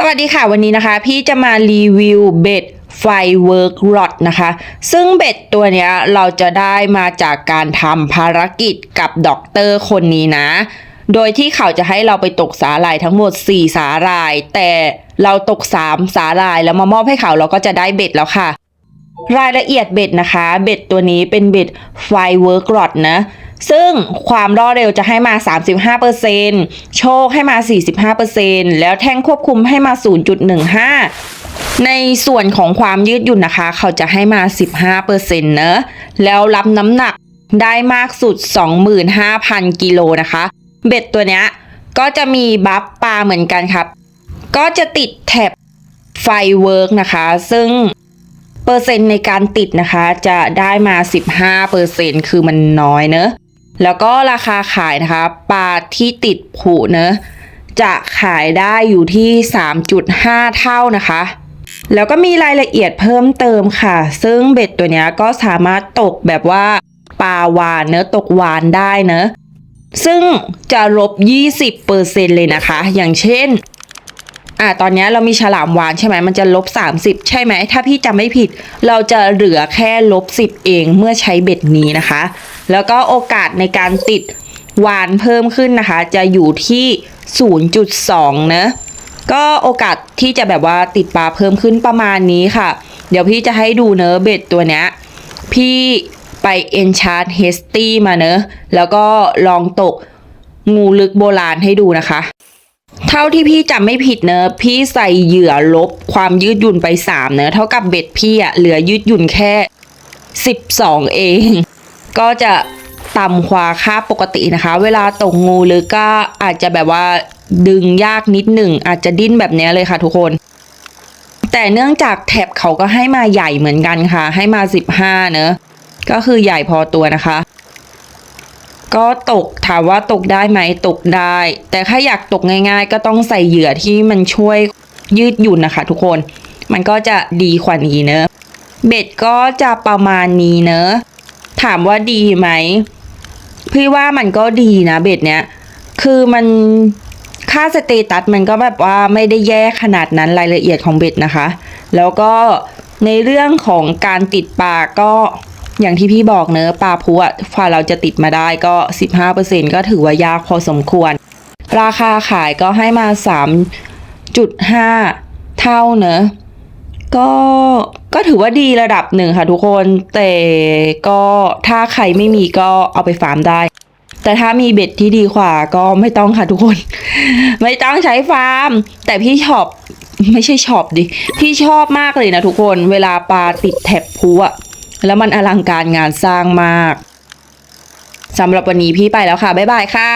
สวัสดีค่ะวันนี้นะคะ พี่จะมารีวิวเบ็ดไฟเวิร์กรอดนะคะ ซึ่งเบ็ดตัวเนี้ยเราจะได้มาจากการทำภารกิจกับด็อกเตอร์คนนี้นะ โดยที่เขาจะให้เราไปตกสาหร่ายทั้งหมด 4 สาหร่าย แต่เราตก 3 สาหร่ายแล้วมามอบให้เขาเราก็จะได้เบ็ดแล้วค่ะ รายละเอียดเบ็ดนะคะ เบ็ดตัวนี้เป็นเบ็ดไฟเวิร์กรอดนะ ซึ่งความรอดเร็วจะให้มา 35%โชคให้มา 45%แล้วแท่งควบคุมให้มา 0.15 ในส่วนของความยืดหยุ่นนะคะ เขาจะให้มา 15%เนอะแล้วรับน้ำหนักได้มากสุด 25,000 กิโลนะคะ เบ็ดตัวเนี้ยก็จะมีบัฟปลาเหมือนกันครับ ก็จะติดแท็บไฟเวิร์กนะคะ ซึ่งเปอร์เซ็นต์ในการติดนะคะจะได้มา 15เปอร์เซ็นต์คือมันน้อยเนอะ แล้วก็ราคาขายนะคะ ปลาที่ติดผุเนะจะขายได้อยู่ที่ 3.5 เท่านะคะ แล้วก็มีรายละเอียดเพิ่มเติมค่ะ ซึ่งเบ็ดตัวนี้ก็สามารถตกแบบว่าปลาวานเนอะตกวานได้เนอะซึ่งจะลบ 20เปอร์เซ็นเลยนะคะ อย่างเช่น อ่าตอนนี้เรามีฉลามวานใช่ไหมมันจะลบ30 ใช่ไหมถ้าพี่จำไม่ผิด เราจะเหลือแค่ลบ10 เองเมื่อใช้เบ็ดนี้นะคะ แล้วก็โอกาสในการติดวานเพิ่มขึ้นนะคะ จะอยู่ที่ 0.2นะก็โอกาสที่จะแบบว่าติดปลาเพิ่มขึ้นประมาณนี้ค่ะ เดี๋ยวพี่จะให้ดูเนอะเบ็ดตัวเนี้ยพี่ไป Enchant h e s t y มาเนอะแล้วก็ลองตกงูลึกโบราณให้ดูนะคะ เท่าที่พี่จำไม่ผิดเนอะพี่ใส่เหยื่อลบความยืดหยุ่นไปสามเนอะเท่ากับเบ็ดพี่อะเหลือยืดหยุ่นแค่สิบสองเอง ก็จะต่ำกว่าค่าปกตินะคะ เวลาตกงูหรือก็อาจจะแบบว่าดึงยากนิดหนึ่ง อาจจะดิ้นแบบนี้เลยค่ะทุกคน แต่เนื่องจากแท็บเขาก็ให้มาใหญ่เหมือนกันค่ะ ให้มาสิบห้าเนอะก็คือใหญ่พอตัวนะคะ ก็ตกถามว่าตกได้ไหมตกได้ แต่ถ้าอยากตกง่าย ๆ ก็ต้องใส่เหยื่อที่มันช่วยยืดหยุ่นนะคะ ทุกคน มันก็จะดีกว่านี้เนอะเบ็ดก็จะประมาณนี้เนอะถามว่าดีไหมพี่ว่ามันก็ดีนะเบ็ดเนี้ยคือมันค่าสเตตัสมันก็แบบว่าไม่ได้แย่ขนาดนั้นรายละเอียดของเบ็ดนะคะ แล้วก็ในเรื่องของการติดปลาก็ อย่างที่พี่บอกเนอะปลาพุอะฝ่าเราจะติดมาได้ก็ 15%ก็ถือว่ายากพอสมควร ราคาขายก็ให้มา 3.5 เท่าเนอะก็ก็ถือว่าดีระดับหนึ่งค่ะทุกคน แต่ก็ถ้าใครไม่มีก็เอาไปฟาร์มได้ แต่ถ้ามีเบ็ดที่ดีกว่าก็ไม่ต้องค่ะทุกคน ไม่ต้องใช้ฟาร์ม แต่พี่ชอบไม่ใช่ชอบดิ พี่ชอบมากเลยนะทุกคน เวลาปลาติดแถบพูอะ แล้วมันอลังการงานสร้างมากสำหรับวันนี้พี่ไปแล้วค่ะ บ๊ายบายค่ะ